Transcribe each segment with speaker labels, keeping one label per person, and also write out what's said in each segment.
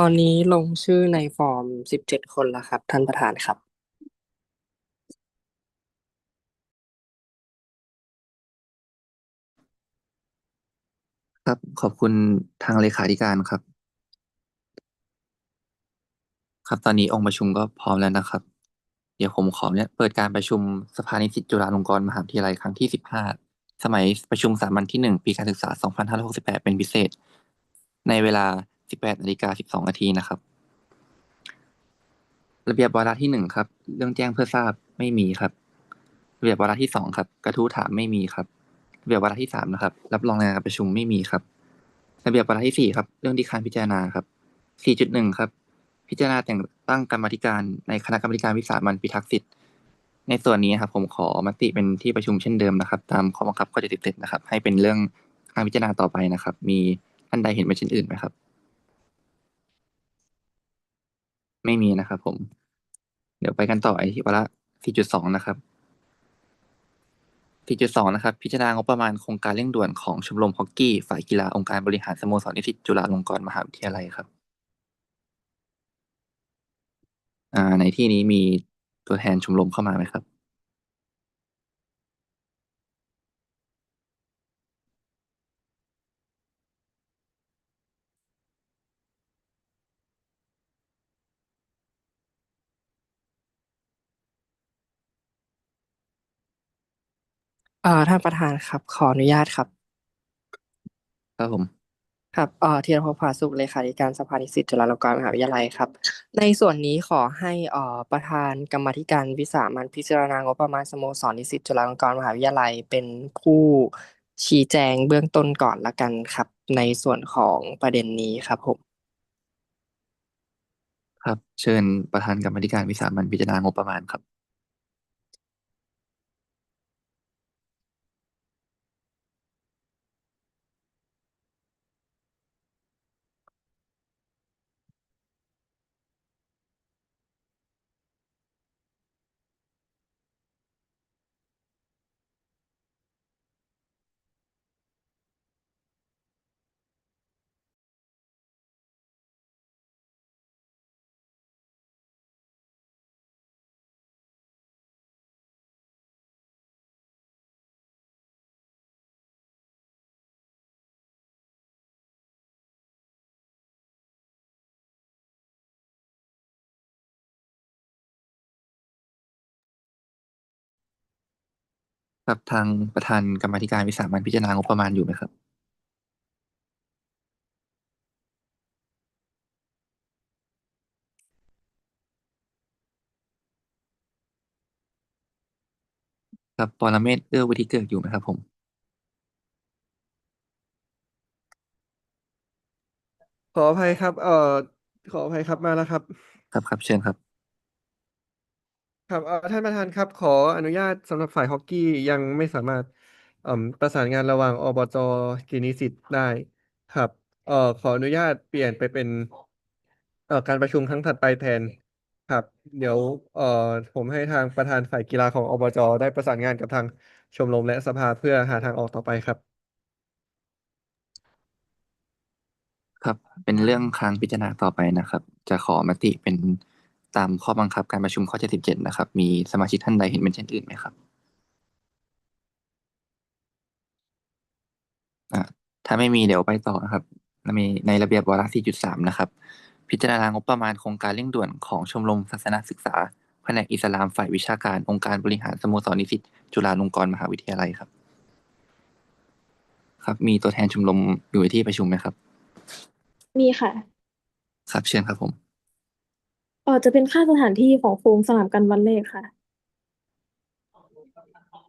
Speaker 1: ตอนนี้ลงชื่อในฟอร์มสิบเจ็ดคนแล้วครับ ท่านประธานครับ
Speaker 2: ครับขอบคุณทางเลขาธิการครับ ครับตอนนี้องค์ประชุมก็พร้อมแล้วนะครับ เดี๋ยวผมขอเนี่ยเปิดการประชุมสภานิสิตจุฬาลงกรณ์มหาวิทยาลัยครั้งที่สิบห้าสมัยประชุมสามัญที่หนึ่งปีการศึกษาสองพันห้าร้อยหกสิบแปดเป็นพิเศษ ในเวลา สิบแปดนาฬิกาสิบสองนาทีนะครับ ระเบียบวาระที่หนึ่งครับ เรื่องแจ้งเพื่อทราบไม่มีครับ ระเบียบวาระที่สองครับ กระทู้ถามไม่มีครับระเบียบวาระที่สามนะครับ รับรองรายงานการประชุมไม่มีครับ ระเบียบวาระที่สี่ครับ เรื่องที่คางพิจารณาครับสี่จุดหนึ่งครับ พิจารณาแต่งตั้งกรรมธิการในคณะกรรมการวิสามันพิทักษ์สิทธิ์ในส่วนนี้ครับผมขอมติเป็นที่ประชุมเช่นเดิมนะครับ ตามข้อบังคับข้อ77นะครับ ให้เป็นเรื่องการพิจารณาต่อไปนะครับ มีท่านใดเห็นเป็นเช่นอื่นไหมครับ ไม่มีนะครับผม เดี๋ยวไปกันต่อไอ้ที่วาระ4.2 นะครับ 4.2 นะครับ พิจารณางบประมาณโครงการเร่งด่วนของชมรมฮอกกี้ ฝ่ายกีฬาองค์การบริหารสโมสรนิสิตจุฬาลงกรณ์มหาวิทยาลัยครับอ่าในที่นี้มีตัวแทนชมรมเข้ามาไหมครับ
Speaker 1: อ่อท่านประธานครับ ขออนุญาตครับ
Speaker 2: ครับผม
Speaker 1: ครับเอ่อธีรภพผาสุขเลขาธิการสภานิสิตจุฬาลงกรณ์มหาวิทยาลัยครับ ในส่วนนี้ขอให้เอ่อประธานกรรมาธิการวิสามัญพิจารณางบประมาณสโมสรนิสิตจุฬาลงกรณ์มหาวิทยาลัย เป็นผู้ชี้แจงเบื้องต้นก่อนละกันครับ ในส่วนของประเด็นนี้ครับผม
Speaker 2: ครับ เชิญประธานกรรมาธิการวิสามัญพิจารณางบประมาณครับ ครับทางประธานกรรมาธิการวิสามัญพิจารณางบประมาณอยู่ไหมครับ ครับปรเมศวร์เอื้อวุฒิเกิดอยู่ไหมครับ ผม
Speaker 3: ขออภัยครับ เอ่อ ขออภัยครับมาแล้วครับ
Speaker 2: ครับครับเชิญครับ
Speaker 3: ครับเอ่อท่านประธานครับ ขออนุญาตสำหรับฝ่ายฮอกกี้ยังไม่สามารถเอ่อประสานงานระหว่างอบจกีนิสิตได้ครับเอ่อขออนุญาตเปลี่ยนไปเป็นเอ่อการประชุมครั้งถัดไปแทนครับ เดี๋ยวเอ่อผมให้ทางประธานฝ่ายกีฬาของอบจได้ประสานงานกับทางชมรมและสภาเพื่อหาทางออกต่อไปครับ
Speaker 2: ครับ เป็นเรื่องค้างพิจารณาต่อไปนะครับ จะขอมติเป็น ตามข้อบังคับการประชุมข้อ 77 นะครับ มีสมาชิกท่านใดเห็นเป็นเช่นอื่นไหมครับอ่าถ้าไม่มีเดี๋ยวไปต่อนะครับในในระเบียบวาระ 4.3 นะครับ พิจารณางบประมาณโครงการเร่งด่วนของชมรมศาสนศึกษาแผนกอิสลามฝ่ายวิชาการองค์การบริหารสโมสรนิสิตจุฬาลงกรณ์มหาวิทยาลัยครับ ครับ มีตัวแทนชมรมอยู่ในที่ประชุมไหมครับ
Speaker 4: มีค่ะ
Speaker 2: ครับเชิญครับผม
Speaker 4: เออจะเป็นค่าสถานที่ของโฟมสนามกันวันเลขค่ะ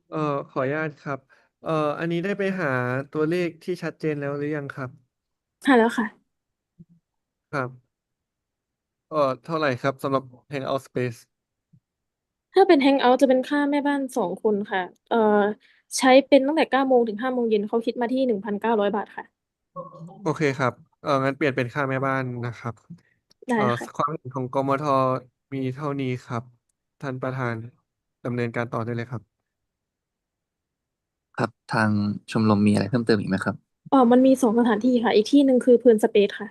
Speaker 3: เอ่อขออนุญาตครับ เอ่ออันนี้ได้ไปหาตัวเลขที่ชัดเจนแล้วหรือยังครับ
Speaker 4: หาแล้วค่ะ
Speaker 3: ครับเอ่อเท่าไหร่ครับสำหรับ Hangout Space
Speaker 4: ถ้าเป็นแฮงเอาท์จะเป็นค่าแม่บ้านสองคนค่ะ เอ่อใช้เป็นตั้งแต่เก้าโมงถึงห้าโมงเย็นเขาคิดมาที่หนึ่งพันเก้าร้อยบาทค่ะ
Speaker 3: โอเคครับ เอ่องั้นเปลี่ยนเป็นค่าแม่บ้านนะครับ
Speaker 4: ได้
Speaker 3: อ่อ
Speaker 4: ค่ะ
Speaker 3: ความเห็นของกมธมีเท่านี้ครับ ท่านประธานดำเนินการต่อได้เลยครับ
Speaker 2: ครับทางชมรมมีอะไรเพิ่มเติมอีกไหมครับ
Speaker 4: อ๋อมันมีสองสถานที่ค่ะ อีกที่หนึ่งคือพื้นสเปซค่ะ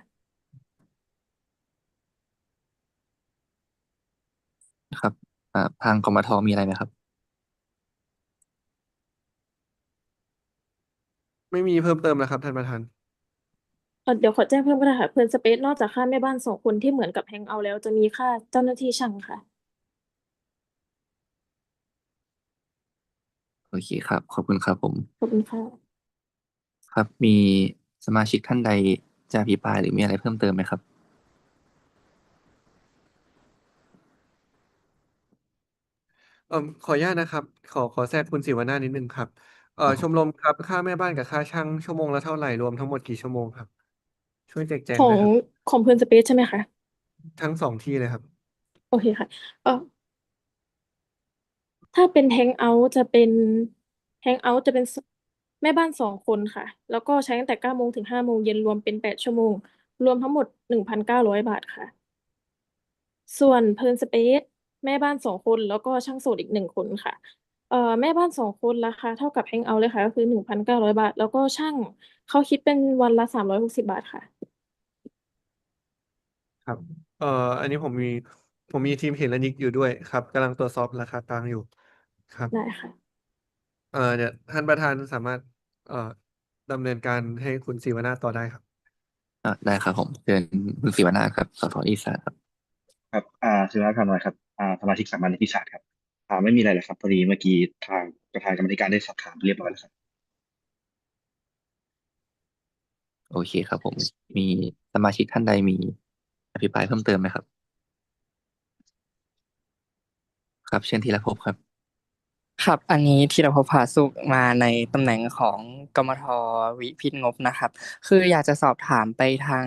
Speaker 2: ครับอ่าทางกมธมีอะไรไหมครับ
Speaker 3: ไม่มีเพิ่มเติมแล้วครับ ท่านประธาน
Speaker 4: เอ่อเดี๋ยวขอแจ้งเพิ่มก็ได้ค่ะ เพื่อนสเปซนอกจากค่าแม่บ้านสองคนที่เหมือนกับแฮงเอาท์แล้วจะมีค่าเจ้าหน้าที่ช่างค่ะ
Speaker 2: โอเคครับ ขอบคุณครับผม
Speaker 4: ขอบคุณค่ะ
Speaker 2: ครับ มีสมาชิกท่านใดจะอภิปรายหรือมีอะไรเพิ่มเติมไหมครับ
Speaker 3: เอ่อขออนุญาตนะครับ ขอขอแทรกคุณศิวนาถนิดนึงครับเอ่อชมรมครับค่าแม่บ้านกับค่าช่างชั่วโมงละเท่าไหร่รวมทั้งหมดกี่ชั่วโมงครับ ช่วยแจกแจง
Speaker 4: ขอ
Speaker 3: ห
Speaker 4: ง
Speaker 3: นะครับ
Speaker 4: ของเพื่อนสเปซใช่ไหมคะ
Speaker 3: ทั้งสองที่เลยครับ
Speaker 4: โอเคค่ะเออถ้าเป็นแฮงเอาท์จะเป็นแฮงเอาท์จะเป็นสแม่บ้านสองคนค่ะ แล้วก็ใช้ตั้งแต่เก้าโมงถึงห้าโมงเย็นรวมเป็นแปดชั่วโมง รวมทั้งหมดหนึ่งพันเก้าร้อยบาทค่ะ ส่วนเพิร์นสเปซแม่บ้านสองคนแล้วก็ช่างโสดอีกหนึ่งคนค่ะ เอ่อ แม่บ้านสองคน ราคาเท่ากับ แฮงเอาท์เลยค่ะ ก็คือหนึ่งพันเก้าร้อยบาท แล้วก็ช่างเขาคิดเป็นวันละสามร้อยหกสิบบาทค่ะ
Speaker 3: ครับ เอ่อ อันนี้ผมมี ผมมีทีมเห็นและนิกอยู่ด้วยครับ กำลังตรวจสอบราคากลางอยู่ ครับ
Speaker 4: ได้ค่ะ
Speaker 3: เอ่อ เนี่ย ท่านประธานสามารถ เอ่อดำเนินการให้คุณศิวนาถต่อได้ครับ
Speaker 2: อ่าได้ครับผมเชิญคุณศิวนาถครับสสอีสานครับ
Speaker 5: ครับ อ่าสุนัขพันธ์น้อยครับ อ่า สมาชิกสามัญนิติศาสตร์ครับ อ่าไม่มีอะไรเลยครับพอดีเมื่อกี้ทางประธานกรรมธิการได้สอบถามเรียบร้อยแล้วครับ
Speaker 2: โอเคครับผม มีสมาชิกท่านใดมีอภิปรายเพิ่มเติมไหมครับ ครับ เชิญทีละภพครับ
Speaker 1: ครับ อันนี้ธีรภพผาสุกมาในตำแหน่งของกมทวิพิตรงบนะครับ คืออยากจะสอบถามไปทาง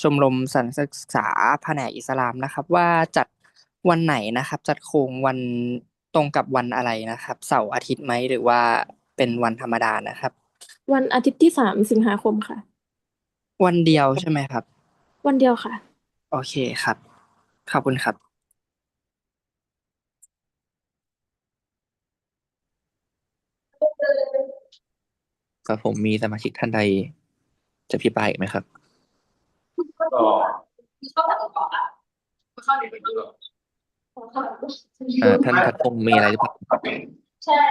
Speaker 1: ชมรมสันศึกษาแผนกอิสลามนะครับ ว่าจัดวันไหนนะครับ จัดโครงวัน ตรงกับวันอะไรนะครับ เสาร์อาทิตย์ไหมหรือว่าเป็นวันธรรมดานะครับ
Speaker 4: วันอาทิตย์ที่สามสิงหาคมค่ะ
Speaker 1: วันเดียวใช่ไหมครับ
Speaker 4: วันเดียวค่ะ
Speaker 1: โอเคครับ ขอบคุณครับ
Speaker 2: ครับผมมีสมาชิกท่านใดจะอภิปรายอีกไหมครับเอ่อ ท่านพัดพงศ์มีอะไรหรือเปล่า
Speaker 6: ใช่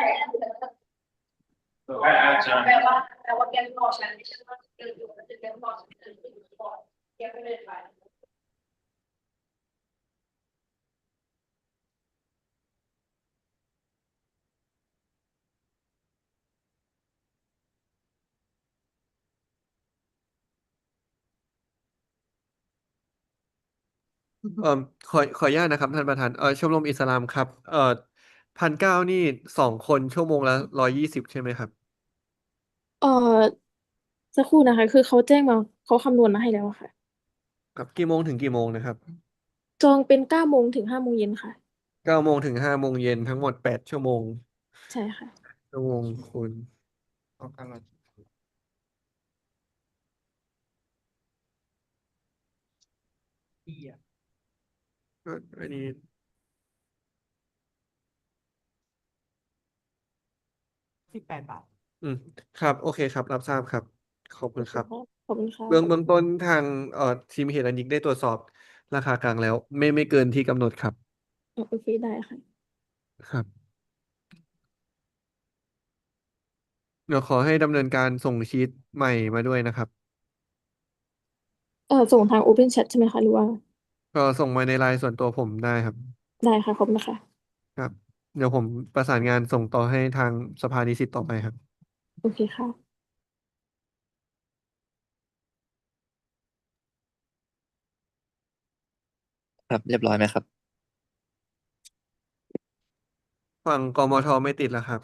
Speaker 6: แปลว่าแปลว่าแกนบอกฉันไม่ใช่ว่าเดินอยู่มันจะแกนบอกฉันเดินอยู่ก่อนแกไม่เดินไป
Speaker 3: เอ่อขอขออนุญาตนะครับท่านประธานเอ่อชมรมอิสลามครับ เอ่อพันเก้านี่สองคนชั่วโมงละร้อยยี่สิบใช่ไหมครับ
Speaker 4: เอ่อสักครู่นะคะ คือเขาแจ้งมาเขาคำนวณมาให้แล้วอะค่ะ
Speaker 3: ครับกี่โมงถึงกี่โมงนะครับ
Speaker 4: จองเป็นเก้าโมงถึงห้าโมงเย็นค่ะ
Speaker 3: เก้าโมงถึงห้าโมงเย็นทั้งหมดแปดชั่วโมง
Speaker 4: ใช่ค่ะ
Speaker 3: ชั่วโมงคูณก็อันนี้
Speaker 7: สิบแปดบาท
Speaker 3: อืม ครับ โอเคครับ รับทราบครับ ขอบคุณครับ
Speaker 4: ขอบคุณค่ะ
Speaker 3: เบื้องเบื้องต้นทางเอ่อทีมเฮลันยิกได้ตรวจสอบราคากลางแล้ว ไม่ไม่เกินที่กำหนดครับ
Speaker 4: อ๋อโอเค ได้ค่ะ
Speaker 3: ครับ เดี๋ยวขอให้ดำเนินการส่งชีตใหม่มาด้วยนะครับ
Speaker 4: เอ่อ ส่งทาง Open Chat ใช่ไหมคะ หรือว่า
Speaker 3: ก็ส่งมาในไลน์ส่วนตัวผมได้ครับ
Speaker 4: ได้ค่ะขอบคุณค่ะ
Speaker 3: ครับ เดี๋ยวผมประสานงานส่งต่อให้ทางสภานิสิตต่อไปครับ
Speaker 4: โอเคค่ะ
Speaker 2: ครับ เรียบร้อยไหมครับ
Speaker 3: ฝั่งกมทไม่ติดแล้วครับ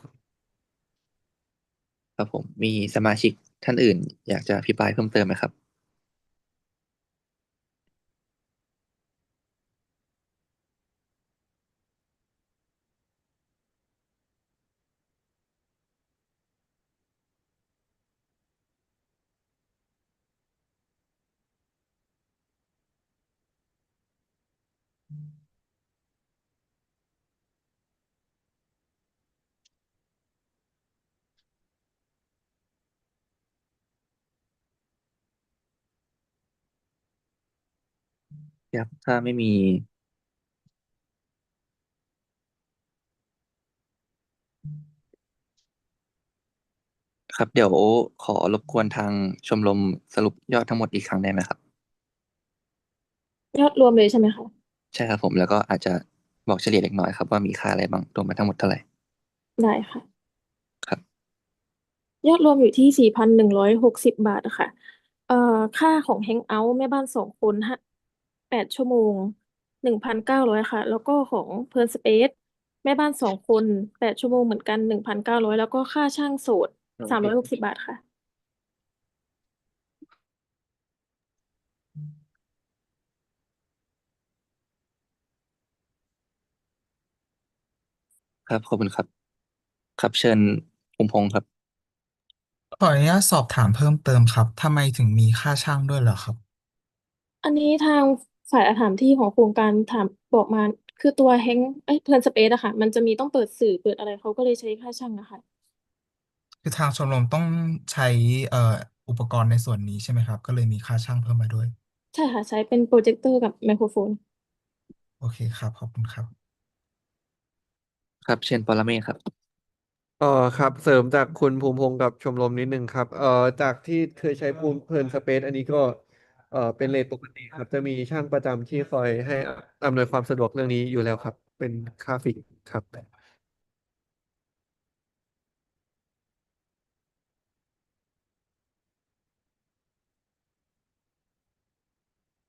Speaker 2: ครับผมมีสมาชิกท่านอื่น อยากจะอภิปรายเพิ่มเติมไหมครับ ครับ ถ้าไม่มี ครับ เดี๋ยวขอรบกวนทางชมรมสรุปยอดทั้งหมดอีกครั้งได้ไหมครับ
Speaker 4: ยอดรวมเลยใช่ไหมคะ
Speaker 2: ใช่ครับผมแล้วก็อาจจะบอกเฉลี่ยเล็กน้อยครับว่ามีค่าอะไรบ้างรวมมาทั้งหมดเท่าไหร่
Speaker 4: ได้ค่ะ
Speaker 2: ครับ
Speaker 4: ยอดรวมอยู่ที่สี่พันหนึ่งร้อยหกสิบบาทค่ะ เอ่อค่าของแฮงเอาท์แม่บ้านสองคนฮะ แปดชั่วโมงหนึ่งพันเก้าร้อยค่ะ แล้วก็ของเพลินสเปซแม่บ้านสองคนแปดชั่วโมงเหมือนกันหนึ่งพันเก้าร้อยแล้วก็ค่าช่างโสดสามร้อยหกสิบบาทค่ะ
Speaker 2: ครับขอบคุณครับ ครับเชิญภูมิพงศ์ครับ
Speaker 8: ขออนุญาตสอบถามเพิ่มเติมครับทำไมถึงมีค่าช่างด้วยเหรอครับ
Speaker 4: อันนี้ทาง ฝ่ายอาถรรพ์ที่ของโครงการถามบอกมา คือตัวแฮงเอ้ยเพลินสเปซอะค่ะ มันจะมีต้องเปิดสื่อเปิดอะไรเขาก็เลยใช้ค่าช่างอะค่ะ
Speaker 8: คือทางชมรมต้องใช้เอ่ออุปกรณ์ในส่วนนี้ใช่ไหมครับ ก็เลยมีค่าช่างเพิ่มมาด้วย
Speaker 4: ใช่ค่ะ ใช้เป็นโปรเจคเตอร์กับไมโครโฟน
Speaker 8: โอเคครับ ขอบคุณครับ
Speaker 2: ครับ เชิญปรเมศครับ
Speaker 3: เอ่อครับ เสริมจากคุณภูมิพงศ์กับชมรมนิดนึงครับ เอ่อจากที่เคยใช้ภูมิเพลินสเปซอันนี้ก็ เอ่อเป็นเรทปกติครับ จะมีช่างประจำที่คอยให้อำนวยความสะดวกเรื่องนี้อยู่แล้วครับ เป็นค่าฟิกครับ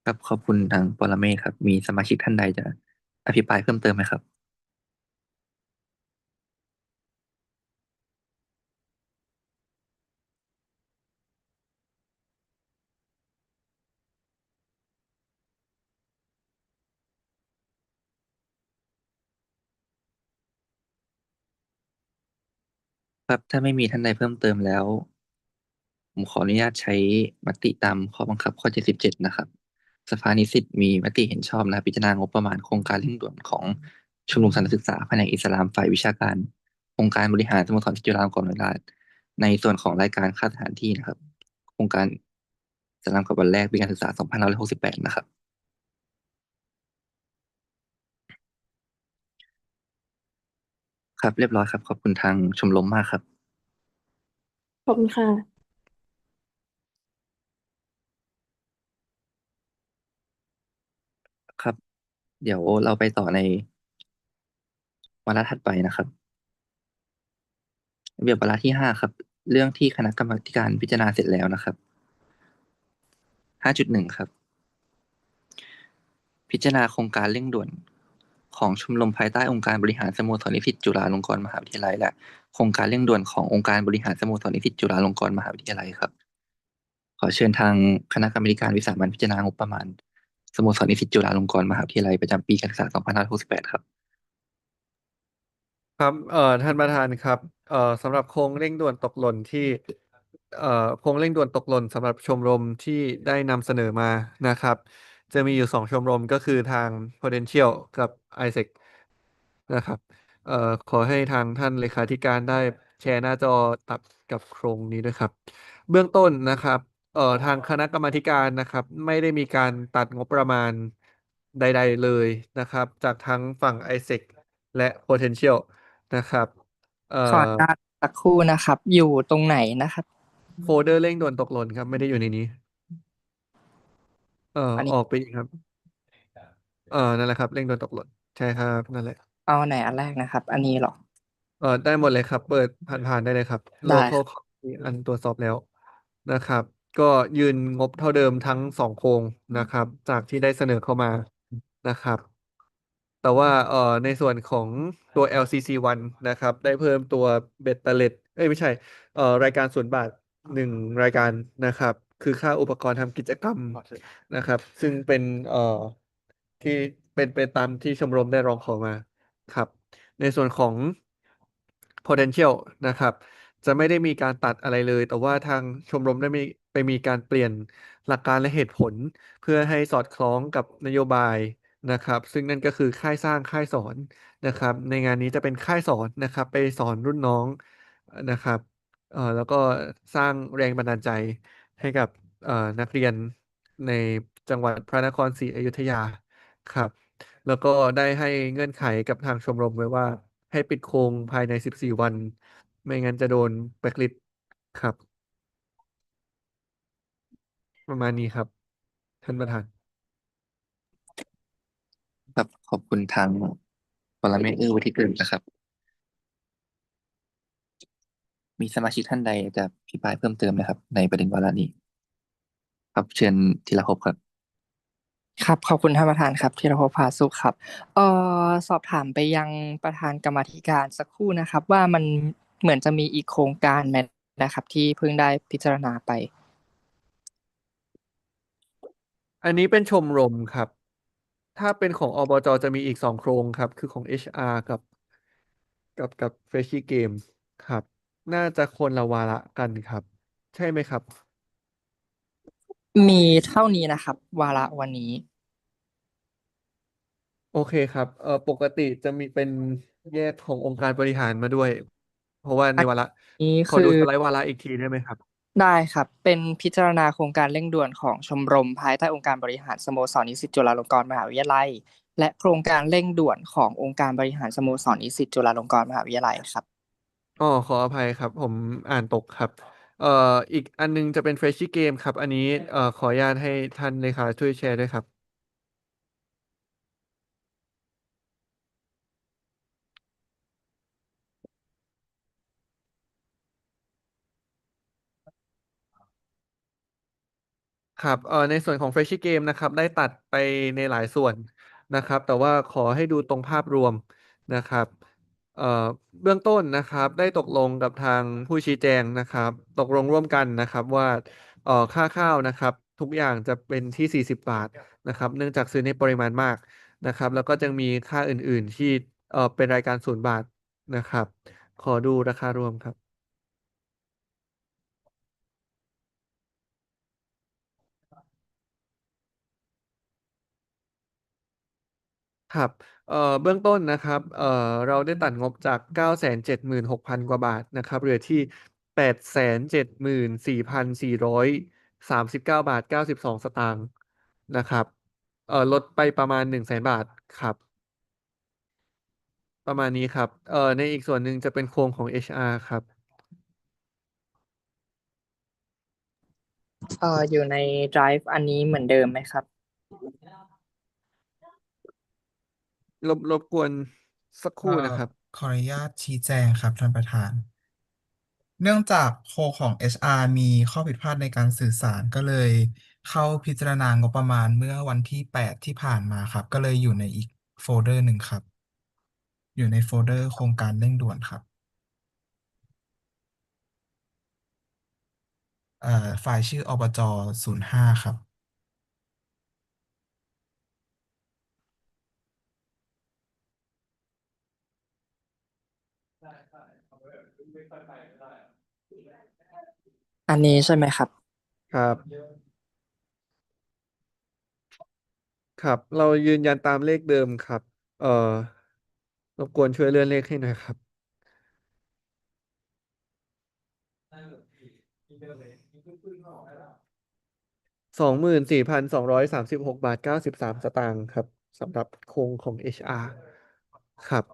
Speaker 2: ครับขอบคุณทางปรเมศครับ มีสมาชิกท่านใดจะอภิปรายเพิ่มเติมไหมครับ ครับ ถ้าไม่มีท่านใดเพิ่มเติมแล้ว ผมขออนุญาตใช้มติตามข้อบังคับข้อ 77 นะครับ สภานิสิตมีมติเห็นชอบและพิจารณางบประมาณโครงการเร่งด่วนของชมรมสถานศึกษาแผนกอิสลามฝ่ายวิชาการองค์การบริหารสโมสรจุฬาลงกรณ์วิทยาลัยในส่วนของรายการค่าสถานที่นะครับ โครงการสลามกับวันแรกปีการศึกษา 2568 นะครับ ครับ เรียบร้อยครับ ขอบคุณทางชมรมมากครับ
Speaker 4: ขอบคุณค่ะ
Speaker 2: ครับ เดี๋ยวเราไปต่อในวาระถัดไปนะครับระเบียบวาระที่ห้าครับ เรื่องที่คณะกรรมาธิการพิจารณาเสร็จแล้วนะครับห้าจุดหนึ่งครับ พิจารณาโครงการเร่งด่วน ของชมรมภายใต้องค์การบริหารสโมสรนิสิตจุฬาลงกรณ์มหาวิทยาลัยและโครงการเร่งด่วนขององค์การบริหารสโมสรนิสิตจุฬาลงกรณ์มหาวิทยาลัยครับ ขอเชิญทางคณะกรรมการวิสามัญพิจารณางบประมาณสโมสรนิสิตจุฬาลงกรณ์มหาวิทยาลัยประจำปีการศึกษา 2568 ครับ
Speaker 3: ครับเอ่อท่านประธานครับเอ่อสำหรับโครงเร่งด่วนตกหล่นที่เอ่อโครงเร่งด่วนตกหล่นสำหรับชมรมที่ได้นำเสนอมานะครับ จะมีอยู่สองชมรมก็คือทาง Potential กับ Isaac นะครับ เอ่อขอให้ทางท่านเลขาธิการได้แชร์หน้าจอตัดกับโครงนี้ด้วยครับ เบื้องต้นนะครับ เอ่อทางคณะกรรมาธิการนะครับ ไม่ได้มีการตัดงบประมาณใด ๆ เลยนะครับ จากทั้งฝั่ง Isaac และ Potential นะครับเอ่
Speaker 1: ขอ
Speaker 3: อ
Speaker 1: อนุญาตสักครู่นะครับ อยู่ตรงไหนนะครับ
Speaker 3: โฟลเดอร์เร่งด่วนตกหล่นครับ ไม่ได้อยู่ในนี้ เอ่อ
Speaker 1: อันนี้
Speaker 3: ออกไปอีกครับ เอ่อนั่นแหละครับ เร่งด่วนตกหล่นใช่ครับนั่นแหละ
Speaker 1: เอาไหนอันแรกนะครับ อันนี้เหรอ
Speaker 3: เอ่อได้หมดเลยครับ เปิดผ่านๆได้เลยครับ
Speaker 1: ได้
Speaker 3: local มีอันตรวจสอบแล้วนะครับ ก็ยืนงบเท่าเดิมทั้งสองโครงนะครับ จากที่ได้เสนอเข้ามานะครับ แต่ว่าเอ่อในส่วนของตัว LCC1 นะครับ ได้เพิ่มตัวเบ็ดเตล็ดเอ้ยไม่ใช่เอ่อรายการศูนย์บาทหนึ่งรายการนะครับ คือค่าอุปกรณ์ทำกิจกรรมนะครับ ซึ่งเป็นเอ่อที่เป็นไปตามที่ชมรมได้ร้องขอมาครับ ในส่วนของ potential นะครับ จะไม่ได้มีการตัดอะไรเลย แต่ว่าทางชมรมได้มีไปมีการเปลี่ยนหลักการและเหตุผล เพื่อให้สอดคล้องกับนโยบายนะครับ ซึ่งนั่นก็คือค่ายสร้างค่ายสอนนะครับ ในงานนี้จะเป็นค่ายสอนนะครับ ไปสอนรุ่นน้องนะครับเอ่อแล้วก็สร้างแรงบันดาลใจ ให้กับเอ่อนักเรียนในจังหวัดพระนครศรีอยุธยาครับ แล้วก็ได้ให้เงื่อนไขกับทางชมรมไว้ว่า ให้ปิดโครงภายใน 14 วัน ไม่งั้นจะโดนแบล็คลิสต์ครับ ประมาณนี้ครับ ท่านประธาน
Speaker 2: ครับขอบคุณทางปรเมศเอื้อวุฒิกุลนะครับ มีสมาชิกท่านใดจะอภิปรายเพิ่มเติมไหมครับ ในประเด็นวาระนี้ ครับเชิญธีรภพครับ
Speaker 1: ครับขอบคุณท่านประธานครับธีรภพผาสุขครับเอ่อสอบถามไปยังประธานกรรมาธิการสักครู่นะครับ ว่ามันเหมือนจะมีอีกโครงการไหมนะครับ ที่เพิ่งได้พิจารณาไป
Speaker 3: อันนี้เป็นชมรมครับ ถ้าเป็นของอบจจะมีอีกสองโครงครับ คือของ HR กับ กับกับ Freshie Games ครับ น่าจะคนละวาระกันครับ ใช่ไหมครับ
Speaker 1: มีเท่านี้นะครับ วาระวันนี้
Speaker 3: โอเคครับเอ่อปกติจะมีเป็นแยกขององค์การบริหารมาด้วย เพราะว่าในวาระ
Speaker 1: นี้
Speaker 3: ขอดู
Speaker 1: คือ
Speaker 3: สไลด์วาระอีกทีได้ไหมครับ
Speaker 1: ได้ครับ เป็นพิจารณาโครงการเร่งด่วนของชมรมภายใต้องค์การบริหารสโมสรนิสิตจุฬาลงกรณ์มหาวิทยาลัย และโครงการเร่งด่วนขององค์การบริหารสโมสรนิสิตจุฬาลงกรณ์มหาวิทยาลัยครับ
Speaker 3: อ๋อขออภัยครับ ผมอ่านตกครับ เอ่อ อีกอันนึงจะเป็น Freshie Game ครับ อันนี้ เอ่อ ขออนุญาตให้ท่านเลขาช่วยแชร์ด้วยครับ ครับ เอ่อ ในส่วนของ Freshie Game นะครับ ได้ตัดไปในหลายส่วนนะครับ แต่ว่าขอให้ดูตรงภาพรวมนะครับ เอ่อเบื้องต้นนะครับ ได้ตกลงกับทางผู้ชี้แจงนะครับ ตกลงร่วมกันนะครับว่าเอ่อค่าข้าวนะครับ ทุกอย่างจะเป็นที่ 40 บาทนะครับ เนื่องจากซื้อในปริมาณมากนะครับ แล้วก็จะมีค่าอื่นๆที่เอ่อเป็นรายการ0บาทนะครับ ขอดูราคารวมครับ ครับ เอ่อเบื้องต้นนะครับเอ่อเราได้ตัดงบจาก 976,000 กว่าบาทนะครับเหลือที่ 874,439 บาท 92 สตางค์นะครับเอ่อลดไปประมาณ 100,000 บาทครับ ประมาณนี้ครับเอ่อในอีกส่วนหนึ่งจะเป็นโครงของ HR ครับ
Speaker 1: เอ่ออยู่ใน Drive อันนี้เหมือนเดิมไหมครับ
Speaker 3: รบรบกวนสักครู่
Speaker 8: เอ่อ
Speaker 3: นะครับ
Speaker 8: ขออนุญาตชี้แจงครับท่านประธาน เนื่องจากโคของ HR มีข้อผิดพลาดในการสื่อสารก็เลย เข้าพิจารณางบประมาณเมื่อวันที่ 8 ที่ผ่านมาครับ ก็เลยอยู่ในอีกโฟลเดอร์หนึ่งครับ อยู่ในโฟลเดอร์โครงการเร่งด่วนครับเอ่อไฟล์ชื่ออบจ 05 ครับ
Speaker 1: อันนี้ใช่ไหมครับ
Speaker 3: ครับ ครับ เรายืนยันตามเลขเดิมครับ เอ่อรบกวนช่วยเลื่อนเลขให้หน่อยครับ สองหมื่นสี่พันสองร้อยสามสิบหกบาทเก้าสิบสามสตางค์ครับสำหรับโครงของ HR ครับ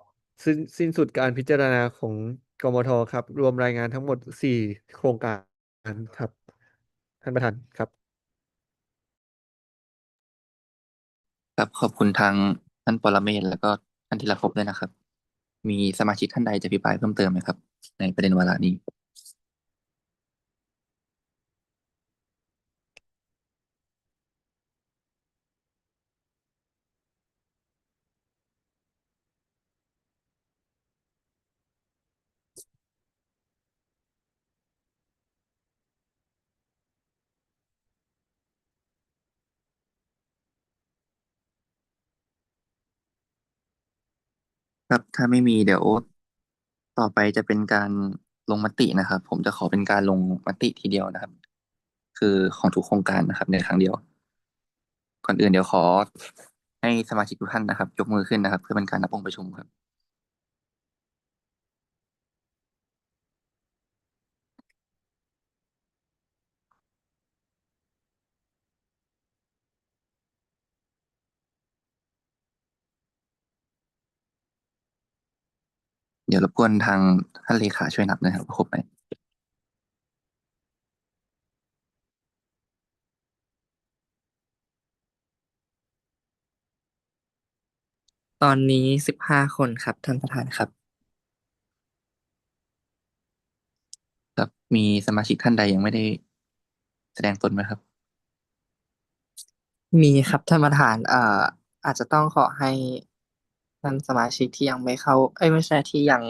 Speaker 3: สิ้นสิ้นสุดการพิจารณาของกมทครับ รวมรายงานทั้งหมดสี่โครงการ ครับ ท่านประธานครับ
Speaker 2: ครับขอบคุณทางท่านปรเมศแล้วก็ท่านธีรภพด้วยนะครับ มีสมาชิกท่านใดจะพิปรายเพิ่มเติมไหมครับ ในประเด็นวาระนี้ ครับถ้าไม่มีเดี๋ยว ต่อไปจะเป็นการลงมตินะครับ ผมจะขอเป็นการลงมติทีเดียวนะครับ คือของทุกโครงการนะครับ ในครั้งเดียว ก่อนอื่นเดี๋ยวขอให้สมาชิกทุกท่านนะครับ ยกมือขึ้นนะครับ เพื่อเป็นการนับองค์ประชุมครับ เดี๋ยวรบกวนทางท่านเลขาช่วยนับนะครับครบไหม
Speaker 1: ตอนนี้สิบห้าคนครับ ท่านประธานครับ
Speaker 2: ครับมีสมาชิกท่านใดยังไม่ได้แสดงตนไหมครับ
Speaker 1: มีครับท่านประธานเอ่ออาจจะต้องขอให้ ท่านสมาชิกที่ยังไม่เข้า เอ้ยไม่ใช่ที่ยัง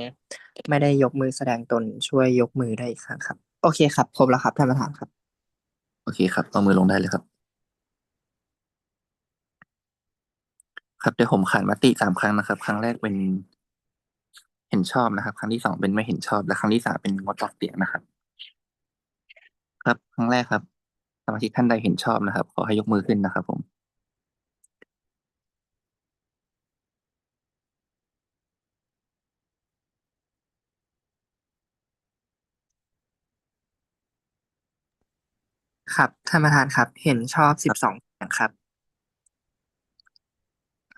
Speaker 1: ไม่ได้ยกมือแสดงตนช่วยยกมือได้อีกครั้งครับ โอเคครับครบแล้วครับท่านประธานครับ
Speaker 2: โอเคครับเอามือลงได้เลยครับ ครับเดี๋ยวผมขานมติสามครั้งนะครับ ครั้งแรกเป็นเห็นชอบนะครับ ครั้งที่สองเป็นไม่เห็นชอบ และครั้งที่สามเป็นงดออกเสียงนะครับ ครับครั้งแรกครับ สมาชิกท่านใดเห็นชอบนะครับ ขอให้ยกมือขึ้นนะครับผม
Speaker 1: ครับท่านประธานครับ เห็นชอบสิบสองเสียงครับ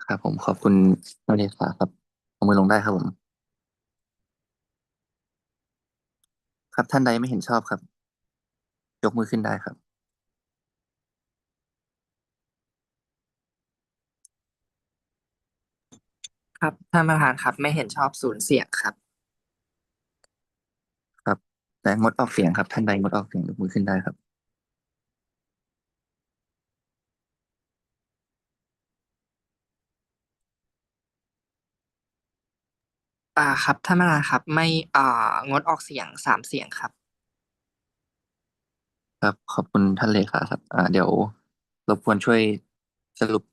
Speaker 2: ครับ ผมขอบคุณนักเรียนขาครับเอามือลงได้ครับผม ครับท่านใดไม่เห็นชอบครับ ยกมือขึ้นได้ครับ
Speaker 1: ครับท่านประธานครับ ไม่เห็นชอบศูนย์เสียงครับ
Speaker 2: ครับและงดออกเสียงครับ ท่านใดงดออกเสียงยกมือขึ้นได้ครับ
Speaker 1: อ่าครับท่านประธานครับ ไม่อ่างดออกเสียงสามเสียงครับ
Speaker 2: ครับขอบคุณท่านเลขาครับอ่าเดี๋ยวรบกวนช่วยสรุป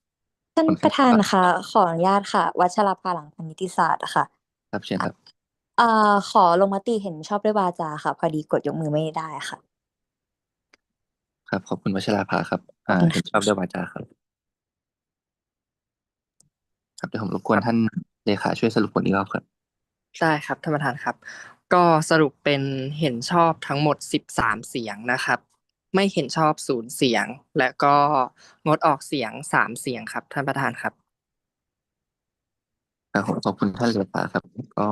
Speaker 9: ท่าน
Speaker 2: ผล
Speaker 9: ประธาน
Speaker 2: ก
Speaker 9: นะคะ ขออนุญาตค่ะ วัชรภาหลังพานิติศาสตร์อะค่ะ
Speaker 2: ครับเชิญครับ
Speaker 9: เอ่อขอลงมติเห็นชอบด้วยวาจาค่ะ พอดีกดยกมือไม่ได้ค่ะ
Speaker 2: ครับขอบคุณวัชราภาครับอ่า
Speaker 9: ขอบคุณค่ะ
Speaker 2: เห็นชอบด้วยวาจาครับ ครับเดี๋ยวผมรบกวนท่านเลขาช่วยสรุปผลอีกรอบครับ
Speaker 1: ได้ครับท่านประธานครับ ก็สรุปเป็นเห็นชอบทั้งหมดสิบสามเสียงนะครับ ไม่เห็นชอบศูนย์เสียง และก็งดออกเสียงสามเสียงครับท่านประธานครับ
Speaker 2: ครับผมขอบคุณท่านเลขาครับ ก็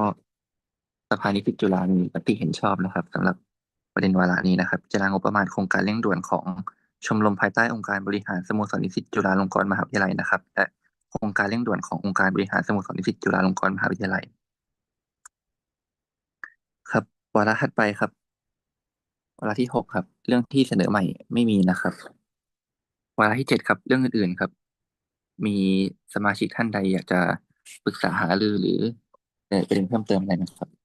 Speaker 2: สภานิติจุฬามีมติเห็นชอบนะครับสำหรับประเด็นวาระนี้นะครับพิจารณางบประมาณโครงการเร่งด่วนของชมรมภายใต้องค์การบริหารสโมสรนิสิตจุฬาลงกรณ์มหาวิทยาลัยนะครับและโครงการเร่งด่วนขององค์การบริหารสโมสรนิสิตจุฬาลงกรณ์มหาวิทยาลัย วาระถัดไปครับ วาระที่หกครับ เรื่องที่เสนอใหม่ไม่มีนะครับ วาระที่เจ็ดครับ เรื่องอื่นๆครับ มีสมาชิกท่านใดอยากจะปรึกษาหารือหรือเอ่อประเด็นเพิ่มเติมอะไรไหมครับ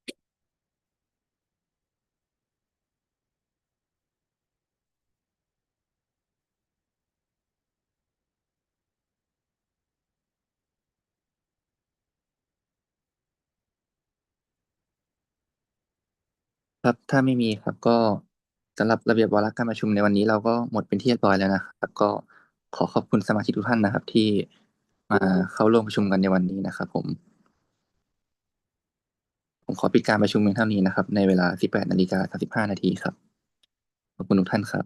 Speaker 2: ครับ ถ้าไม่มีครับ ก็สำหรับระเบียบวาระการประชุมในวันนี้เราก็หมดเป็นที่เรียบร้อยแล้วนะครับ ก็ขอขอบคุณสมาชิกทุกท่านนะครับ ที่มาเข้าร่วมประชุมกันในวันนี้นะครับ ผม ผมขอปิดการประชุมเพียงเท่านี้นะครับ ในเวลา 18นาฬิกา35นาทีครับ ขอบคุณทุกท่านครับ